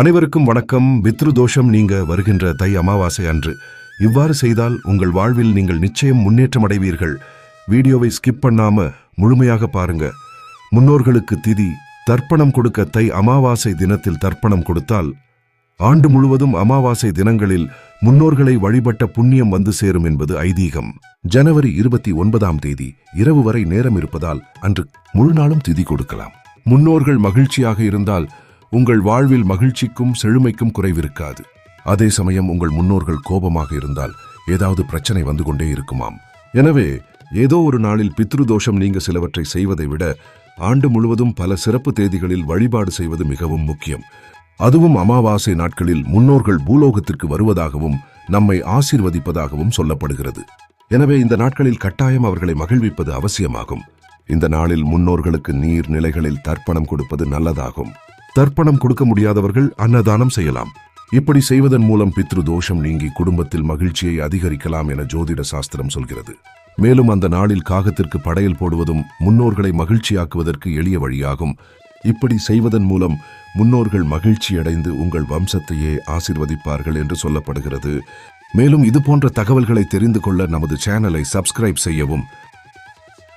அனைவருக்கும் வணக்கம். பித்ரு தோஷம் நீங்க வருகின்ற தை அமாவாசை அன்று. இவ்வாறு செய்தால் உங்கள் வாழ்வில் நீங்கள் நிச்சயம் முன்னேற்றம் அடைவீர்கள் வீடியோவை ஸ்கிப் பண்ணாம முழுமையாக பாருங்க. முன்னோர்களுக்கு திதி தர்ப்பணம் கொடுக்க தை அமாவாசை தினத்தில் தர்ப்பணம் கொடுத்தால் ஆண்டு முழுவதும் அமாவாசை தினங்களில் முன்னோர்களை வழிபட்ட புண்ணியம் வந்து சேரும் என்பது ஐதீகம். ஜனவரி இருபத்தி ஒன்பதாம் தேதி இரவு வரை நேரம் இருப்பதால் அன்று முழு நாளும் திதி கொடுக்கலாம். முன்னோர்கள் மகிழ்ச்சியாக இருந்தால் உங்கள் வாழ்வில் மகிழ்ச்சிக்கும் செழுமைக்கும் குறைவிருக்காது. அதே சமயம் உங்கள் முன்னோர்கள் கோபமாக இருந்தால் ஏதாவது பிரச்சனை வந்து கொண்டே இருக்குமாம். எனவே ஏதோ ஒரு நாளில் பித்ரு தோஷம் நீங்க சிலவற்றை செய்வதை விட ஆண்டு முழுவதும் பல சிறப்பு தேதிகளில் வழிபாடு செய்வது மிகவும் முக்கியம். அதுவும் அமாவாசை நாட்களில் முன்னோர்கள் பூலோகத்திற்கு வருவதாகவும் நம்மை ஆசீர்வதிப்பதாகவும் சொல்லப்படுகிறது. எனவே இந்த நாட்களில் கட்டாயம் அவர்களை மகிழ்விப்பது அவசியமாகும். இந்த நாளில் முன்னோர்களுக்கு நீர் நிலைகளில் தர்ப்பணம் கொடுப்பது நல்லதாகும். தர்ப்பணம் கொடுக்க முடியாதவர்கள் அன்னதானம் செய்யலாம். இப்படி செய்வதன் மூலம் பித்ரு தோஷம் நீங்கி குடும்பத்தில் மகிழ்ச்சியை அதிகரிக்கலாம் என ஜோதிட சாஸ்திரம் சொல்கிறது. மேலும் அந்த நாளில் காகத்திற்கு படையல் போடுவதும் முன்னோர்களை மகிழ்ச்சியாக்குவதற்கு எளிய வழியாகும். இப்படி செய்வதன் மூலம் முன்னோர்கள் மகிழ்ச்சியடைந்து உங்கள் வம்சத்தையே ஆசிர்வதிப்பார்கள் என்று சொல்லப்படுகிறது. மேலும் இது போன்ற தகவல்களை தெரிந்து கொள்ள நமது சேனலை சப்ஸ்கிரைப் செய்யவும்